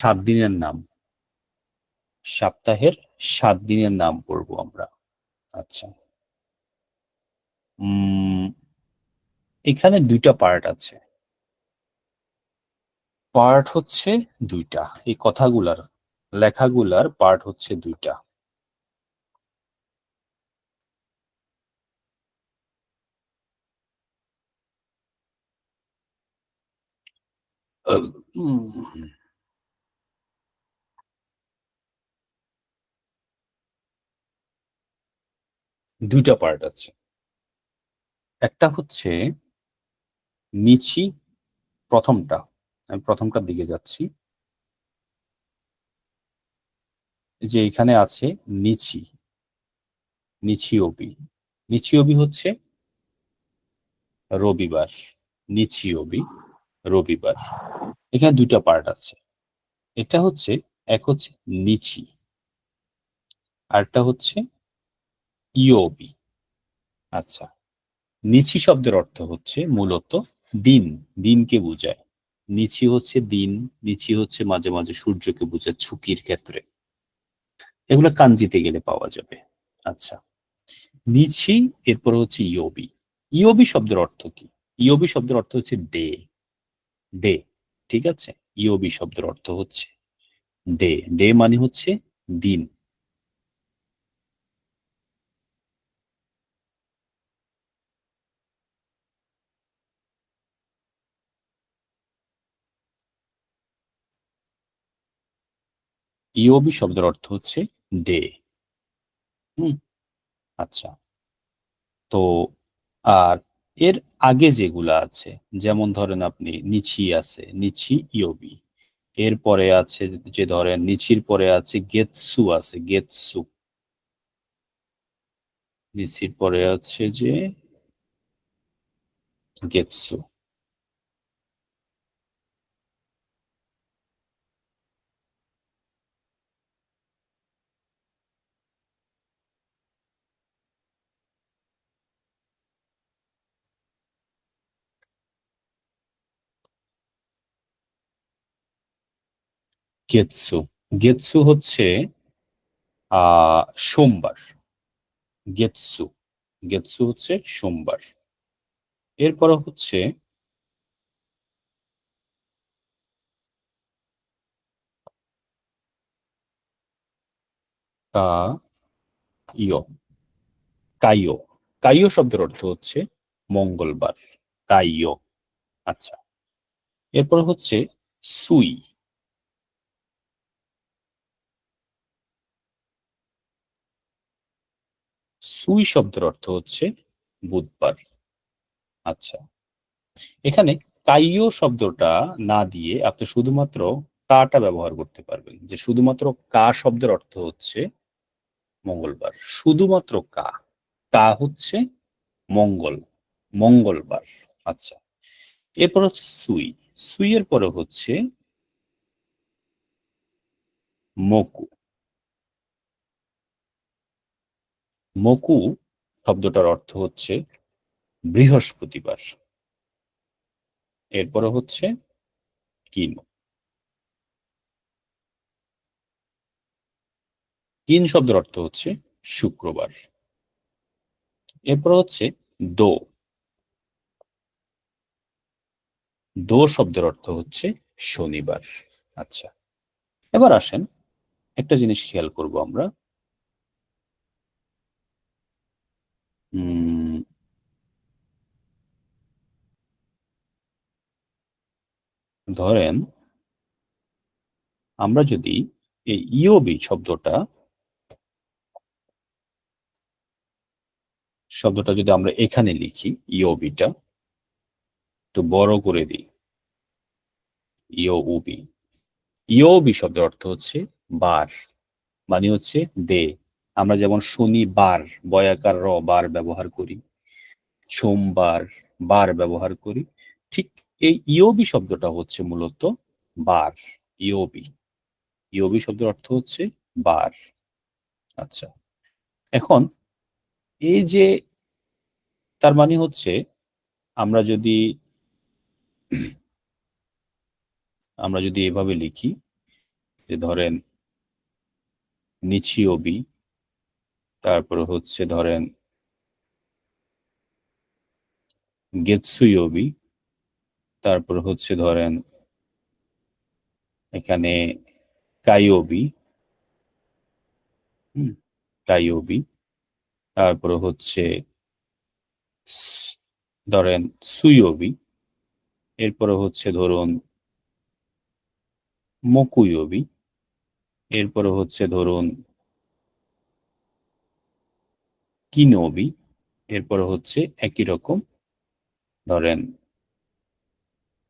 সাত দিনের নাম। সপ্তাহের সাত দিনের নাম পড়ব আমরা। আচ্ছা। এখানে দুইটা পার্ট আছে। পার্ট হচ্ছে দুইটা। এই কথাগুলার লেখাগুলার পার্ট হচ্ছে দুইটা। উম, দুইটা পার্ট আছে। একটা হচ্ছে নিচি প্রথমটা। আমি প্রথমটার দিকে যাচ্ছি। যে এখানে আছে নিচি। নিচিওবি নিচিওবি হচ্ছে রবিবার। নিচিওবি রবিবার। এখানে দুইটা পার্ট আছে। এটা হচ্ছে, এক হচ্ছে নিচি। আরটা হচ্ছে ইওবি আচ্ছা নিচি শব্দের অর্থ হচ্ছে মূলত দিন, দিনকে বোঝায়। নিচি হচ্ছে দিন, নিচি হচ্ছে মাঝে মাঝে সূর্যকে বোঝায় ঝুঁকির ক্ষেত্রে। এগুলো কাঞ্জিতে গেলে পাওয়া যাবে। আচ্ছা নিচি, এরপর হচ্ছে ইওবি ইওবি শব্দের অর্থ কি? ইওবি শব্দের অর্থ হচ্ছে ডে। ডে, ঠিক আছে? ইওবি শব্দের অর্থ হচ্ছে ডে। ডে মানে হচ্ছে দিন। ইওবি শব্দের অর্থ হচ্ছে ডে। হুম আচ্ছা। তো, আর এর আগে যেগুলা আছে, যেমন ধরেন আপনি নিচি আছে, নিচি ইওবি। এরপরে আছে যে ধরেন নিচির পরে আছে গেতসু আছে, গেতসু। নিচির পরে আছে যে গেতসু। গেতসু গেতসু হচ্ছে সোমবার। গেতসু গেতসু হচ্ছে সোমবার। এরপর হচ্ছে কা ইয়। কাইও কাইও শব্দের অর্থ হচ্ছে মঙ্গলবার। কাইও আচ্ছা। এরপর হচ্ছে সুই। সুই শব্দের অর্থ হচ্ছে বুধবার। আচ্ছা এখানে কাইও শব্দটা না দিয়ে আপনি শুধুমাত্র কাটা ব্যবহার করতে পারবেন, যে শুধুমাত্র কা শব্দের অর্থ হচ্ছে মঙ্গলবার। শুধুমাত্র কা কা হচ্ছে মঙ্গল, মঙ্গলবার। আচ্ছা এরপর হচ্ছে সুই, সুইয়ের পরে হচ্ছে মকু। মকু শব্দটার অর্থ হচ্ছে বৃহস্পতিবার। এরপরে হচ্ছে কিন কিন শব্দের অর্থ হচ্ছে শুক্রবার। এরপর হচ্ছে দো। দো শব্দের অর্থ হচ্ছে শনিবার। আচ্ছা এবার আসেন একটা জিনিস খেয়াল করব আমরা। উম, ধরেন আমরা যদি এই ইওবি শব্দটা শব্দটা যদি আমরা এখানে লিখি ইওবিটা একটু বড় করে দিই। ইওবি ইওবি শব্দের অর্থ হচ্ছে বার মানে হচ্ছে দে। আমরা যেমন শনিবার বয়াকার র বার ব্যবহার করি, সোমবার বার ব্যবহার করি, ঠিক এই ইওবি শব্দটা হচ্ছে মূলত বার ইওবি ইয়বি শব্দের অর্থ হচ্ছে বার। আচ্ছা এখন এই যে তার মানে হচ্ছে আমরা যদি আমরা যদি এভাবে লিখি যে ধরেন নিচিওবি তারপরে হচ্ছে ধরেন গেতসুইওবি তারপর হচ্ছে ধরেন এখানে কাইওবি কাইওবি তারপরে হচ্ছে ধরেন সুইওবি এরপরে হচ্ছে ধরুন মকুইওবি এরপরে হচ্ছে ধরুন কিনোবি এরপর হচ্ছে একই রকম ধরেন